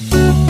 ง่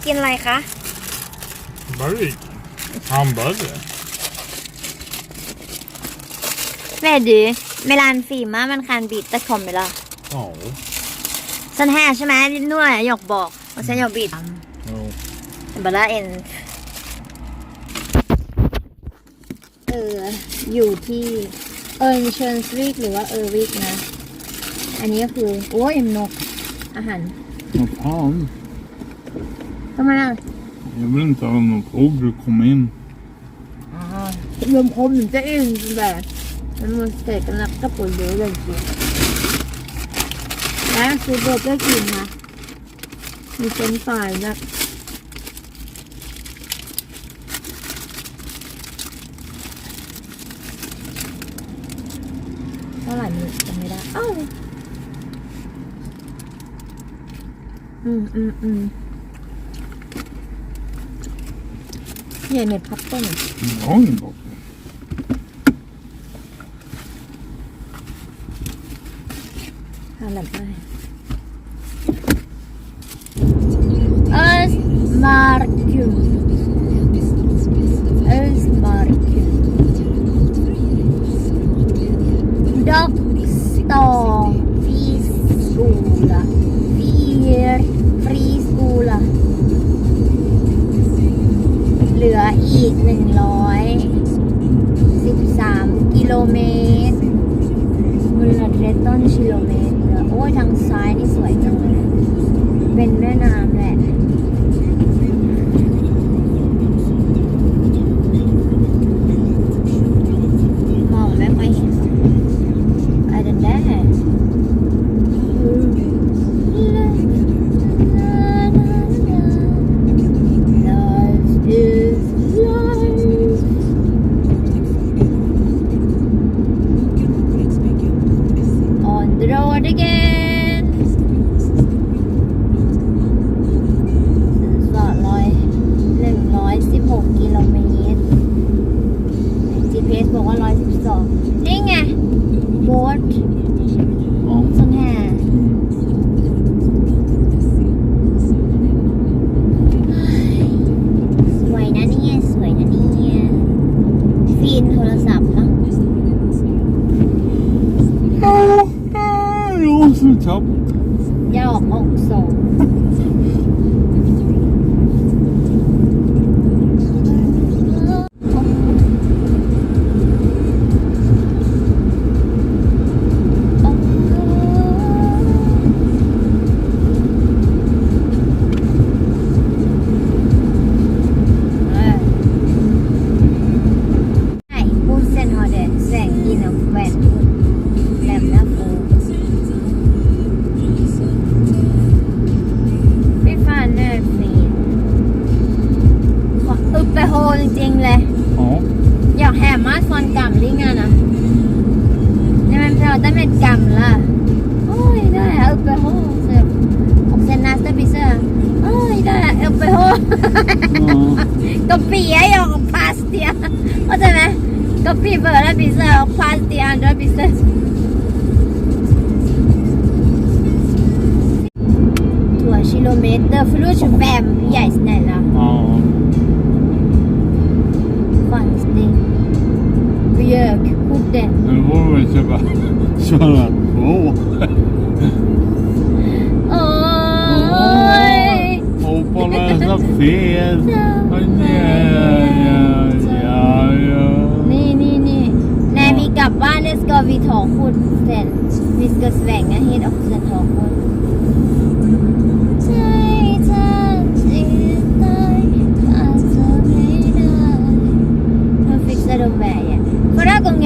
ร์เกอร์คิงกินอะไรคะ Burger. Hamburgare. Vet du, mellan filmer man kan byta kameror. Ja. Sån här som är nu har jag jobbat bak och sen jag bytt. Jo. Bara en เอออยู่ที่เอิร์นเชิญสวิกหรือว่าเออร์วิกนะ อันนี้ก็คือ โอ้ยนกอาหาร Vad fan. ทำไม อะ Jag vill inte ha någon fågel komma in. รวมคมถึงจะอิ่มแบบมันมันเสร็จกันแล้วก็ปวดเยอะเลยจริงแล้วคือเบอร์เกอร์กินนะมีเฟรนช์ฟรายนะเท่าไหร่มีจำไม่ได้อ้าวอืมอืมอืม เนี่ยเนี่ยพับต้น Jag har ingen dotter. ทำแบบไห รต้น นโทรศัพท์ปะรู้สึกชอบยอกอกโอง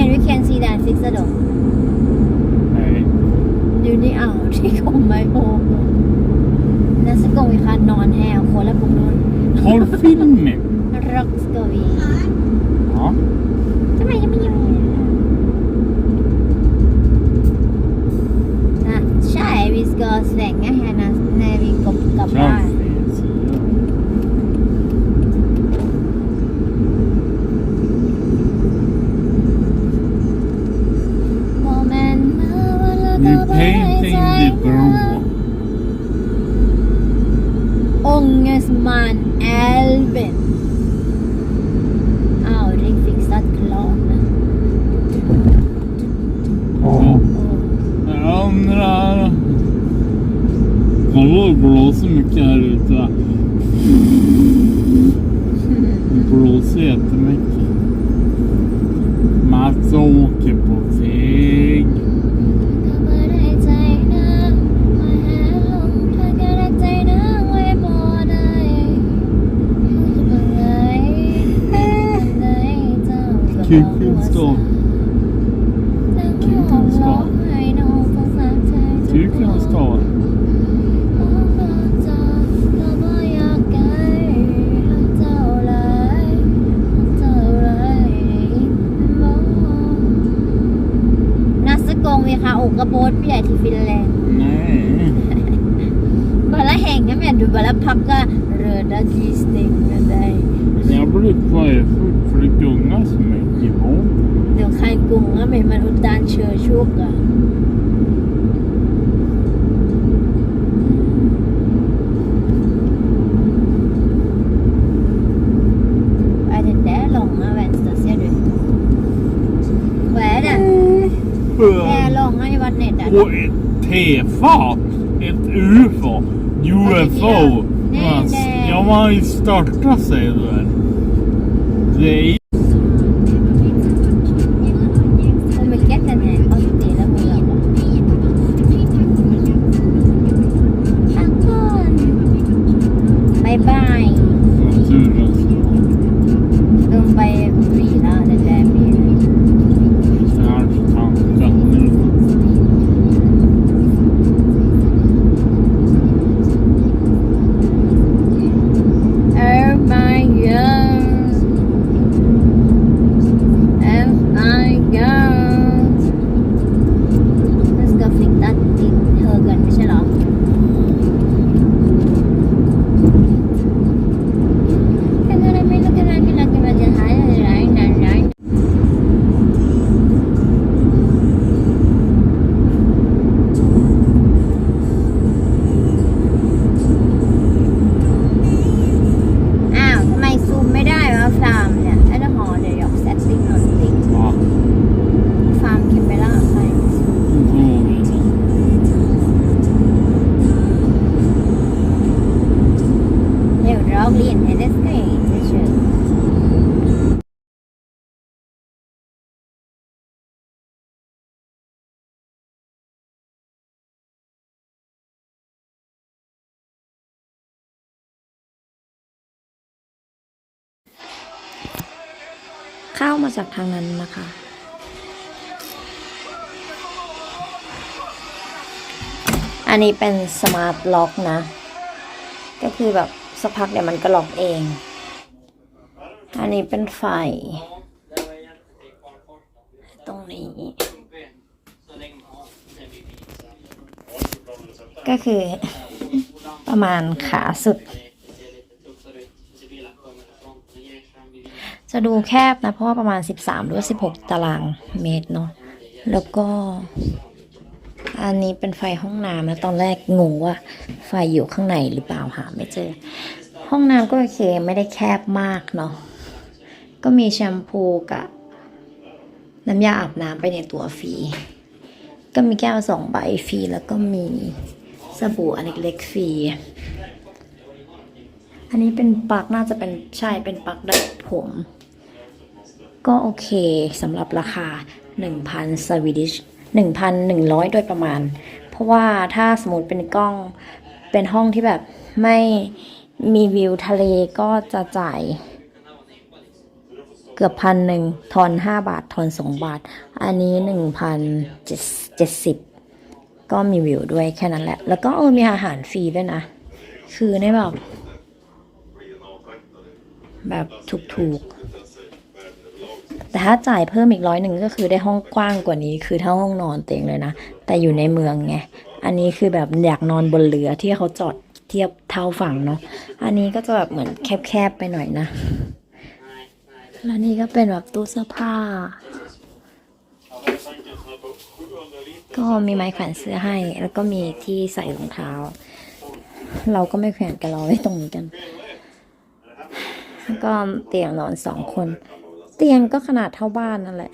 Förra gången vi kan se den fixa dem Nej. Nu ni aldrig kommer ihåg Nästa gång vi kan någon här och kolla på någon Håll filmen. rock ska vi Ja. Kom igen, kom igen. Ja, tjej, vi ska svänga här när, när vi Mann, Elvin. Ah, und ich fing das gelaufen. Olur, burası mükemmel. จ้าก็ Kul kunskap. นั่งร้องร้องให้น้องสงสารใจ Tycker han ska. มองหน้าเจ้าก็บ่อยากไกลรักเจ้าหลายรักเจ้าลายบ่นัสกงเวคาอกกระโบดใหญ่ที่ฟินแลนด์ Nej. Bara hänga med, du är långa i vattnet där. Och ett tefat. Ett UFO. UFO. Nej, det- Ja, man har ju startat sig där. Det เข้ามาจากทางนั้นนะคะ อันนี้เป็นสมาร์ทล็อกนะ ก็คือแบบสักพักเดี๋ยวมันก็ล็อกเอง อันนี้เป็นไฟ ตรงนี้ ก็คือประมาณขาสุด จะดูแคบนะ เพราะว่าประมาณ 13 หรือว่า16 ตารางเมตรเนาะแล้วก็ อันนี้เป็นไฟห้องน้ำนะตอนแรกงงว่าไฟอยู่ข้างในหรือเปล่าหาไม่เจอ ห้องน้ำก็โอเคไม่ได้แคบมากเนาะก็มีแชมพูกับน้ำยาอาบน้ำไปในตัวฟรี ก็มีแก้วสองใบฟรี แล้วก็มีสบู่อันเล็กๆฟรี อันนี้เป็นปลั๊กน่าจะเป็นใช่เป็นปลั๊กดัดผม ก็โอเคสำหรับราคา 1,000สวีดิช1,100 โดยประมาณ เพราะว่าถ้าสมมติเป็นกล้องเป็นห้องที่แบบไม่มีวิวทะเลก็จะจ่ายเกือบพันหนึ่งทอนห้าบาท ทอนสองบาท อันนี้หนึ่งพันเจ็ดสิบก็มีวิวด้วยแค่นั้นแหละ แล้วก็เออมีอาหารฟรีด้วยนะ คือในแบบ แบบถูกๆ แต่ถ้าจ่ายเพิ่มอีกร้อยหนึ่งก็คือได้ห้องกว้างกว่านี้ คือเท่าห้องนอนเต็งเลยนะ แต่อยู่ในเมืองไง อันนี้คือแบบอยากนอนบนเรือที่เขาจอดเทียบเท่าฝั่งเนาะ อันนี้ก็จะแบบเหมือนแคบๆไปหน่อยนะ แล้วนี่ก็เป็นแบบตู้เสื้อผ้า ก็มีไม้แขวนเสื้อให้ แล้วก็มีที่ใส่รองเท้า เราก็ไม่แขวนกันเราไว้ตรงนี้กันแล้วก็เตียงนอนสองคน เตียงก็ขนาดเท่าบ้านนั่นแหละ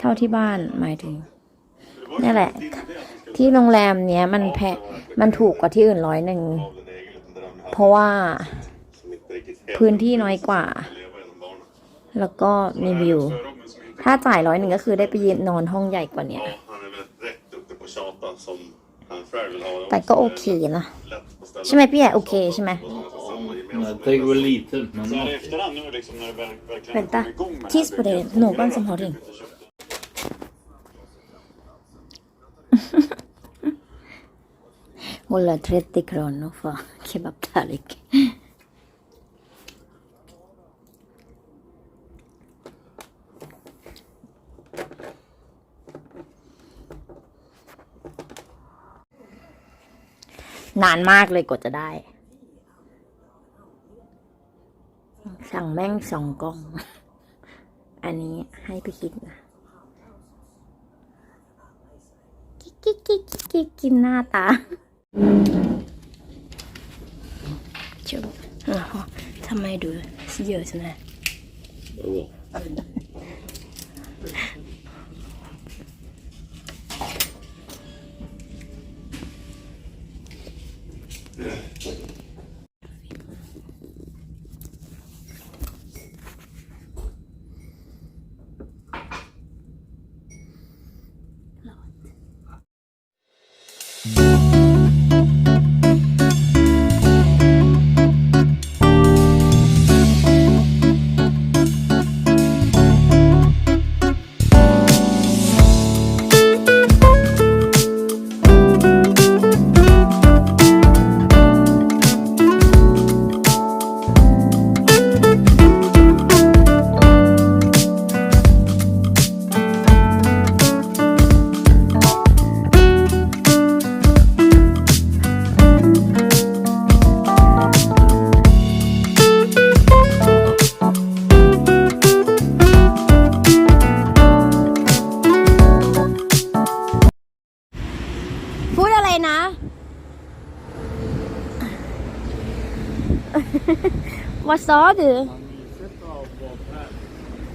เท่าที่บ้านหมายถึงนี่แหละ ที่โรงแรมเนี้ยมันแพงมันถูกกว่าที่อื่นร้อยหนึ่ง เพราะว่าพื้นที่น้อยกว่า แล้วก็มีวิว ถ้าจ่ายร้อยหนึ่งก็คือได้ไปยืนนอนห้องใหญ่กว่าเนี้ยแต่ก็โอเคนะ ใช่ไหมพี่แอโอเคใช่ไหม Jag tänker väl lite, men Så här i efterhand nu liksom när det väl, verkligen Vänta. kommer igång med Tiss det på här, det. blir Någon som har ring. Hålla 30 kronor för kebabtallrik. นานมากเลยกว่าจะได้ สั่งแม่งสองกล่อง อันนี้ให้พี่คิดนะกิ๊กกิ๊กกิ๊กกิ๊กกินหน้าตาจุบอ๋อทำไมดูเยอะจังเลย Vad sa du?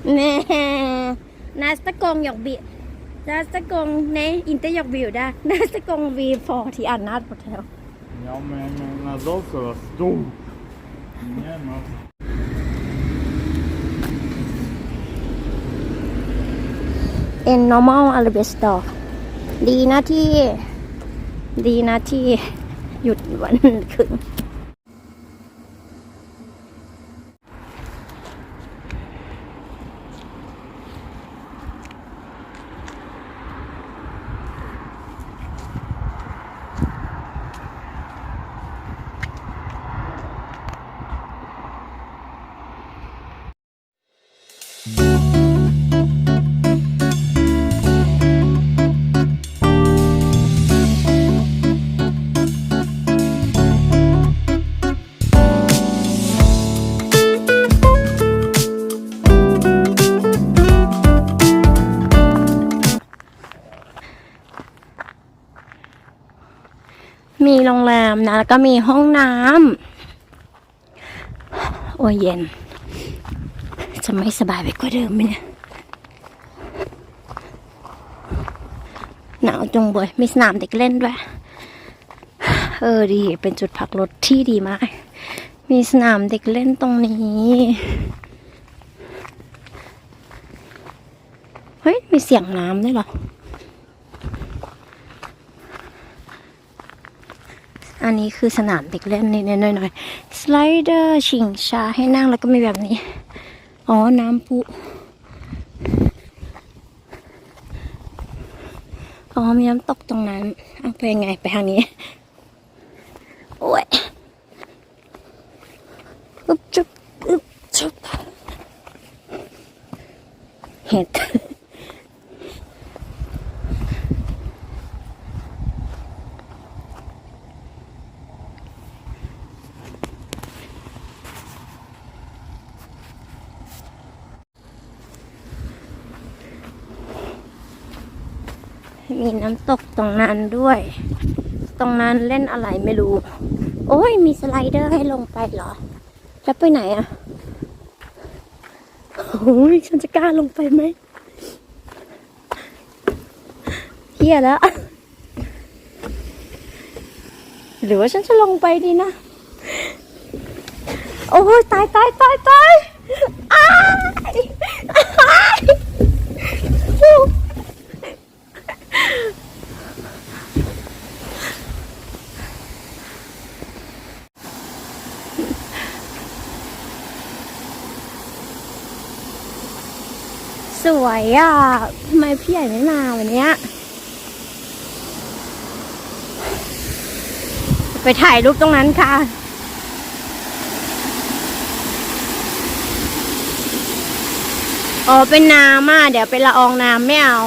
Nej, nästa gång jag blir Nästa gång, nej inte jag bjuder. Nästa gång vi får till annat hotell. Ja, men när då så var stor. Nej, men เอ็น normal a l b e s t o r ดีนะที่ ดีนะที่หยุดวันครึ่ มีโรงแรมนะ แล้วก็มีห้องน้ำโอ้ยเย็น จะไม่สบายไปกว่าเดิมไหมเนี่ยหนาวจงเบยมีสนามเด็กเล่นด้วย เออดี เป็นจุดพักรถที่ดีมาก มีสนามเด็กเล่นตรงนี้ เฮ้ย มีเสียงน้ำด้วยหรอ อันนี้คือสนามเด็กเล่นนิดๆหน่อยๆสไลเดอร์ชิงช้าให้นั่งแล้วก็มีแบบนี้ อ๋อ น้ำพุอ๋อ มีน้ำตกตรงนั้นเอาไปยังไงไปทางนี้ โอ้ยอึบจุบอึบจุบเห็ด มีน้ำตกตรงนั้นด้วย ตรงนั้นเล่นอะไรไม่รู้ โอ้ยมีสไลเดอร์ให้ลงไปเหรอ แล้วไปไหนอะโอ้ยฉันจะกล้าลงไปไหมเฮียแล้ว หรือว่าฉันจะลงไปดีนะ โอ้ยตายตายตายตายอ้ายอ้าย สวยอะทำไมพี่ใหญ่ไม่มาวันเนี้ย ไปถ่ายรูปตรงนั้นค่ะ อ๋อ เป็นน้ำอะ เดี๋ยวเป็นละอองน้ำไม่เอา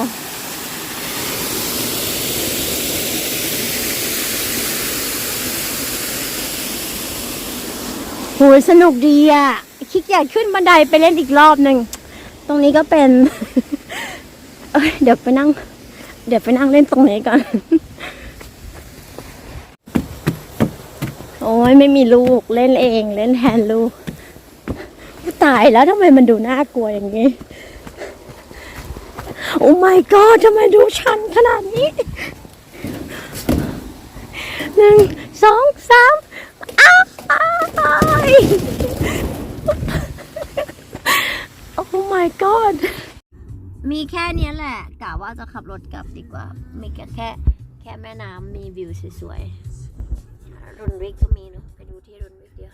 โหยสนุกดีอะ คิดอยากขึ้นบันไดไปเล่นอีกรอบหนึ่ง รงนี้ก็เป็นเเดี๋ยวไปนั่ง เดี๋ยวไปนั่งเล่นตรงนี้ก่อน โอ้ยไม่มีลูกเล่นเอง เล่นแทนลูก ตายแล้วทำไมมันดูน่ากลัวอย่างนี้ โอ้ my god ทำไมดูชันขนาดนี้หนึ่งสองสามอ้าวอ้ายโอ้ my god มีแค่เนี้ยแหละกะว่าจะขับรถกลับดีกว่า มีแค่แค่แค่แม่น้ำมีวิวสวยๆรุนวิกก็มีเนอะไปดูที่รุนวิกเดียว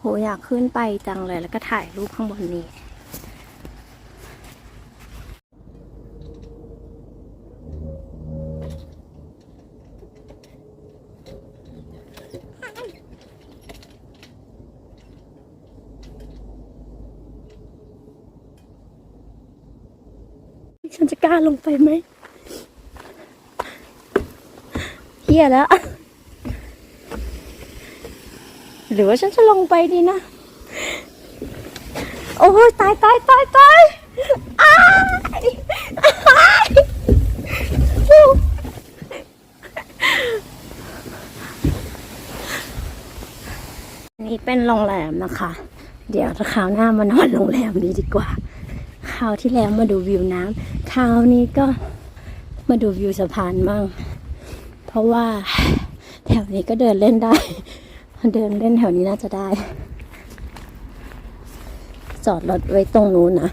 โหอยากขึ้นไปจังเลยแล้วก็ถ่ายรูปข้างบนนี้ ล้าลงไปไหมเฮียแล้ว หรือว่าฉันจะลงไปดีนะ โอ้ยตายตายตายตายอ้ายอ้ายนี่เป็นโรงแรมนะคะ เดี๋ยวคราวหน้ามานอนโรงแรมนี้ดีกว่า คราวที่แล้วมาดูวิวน้ำ ครานี้ก็มาดูวิวสะพานมั่งเพราะว่าแถวนี้ก็เดินเล่นได้ เดินเล่นแถวนี้น่าจะได้ จอดรถไว้ตรงนู้นนะ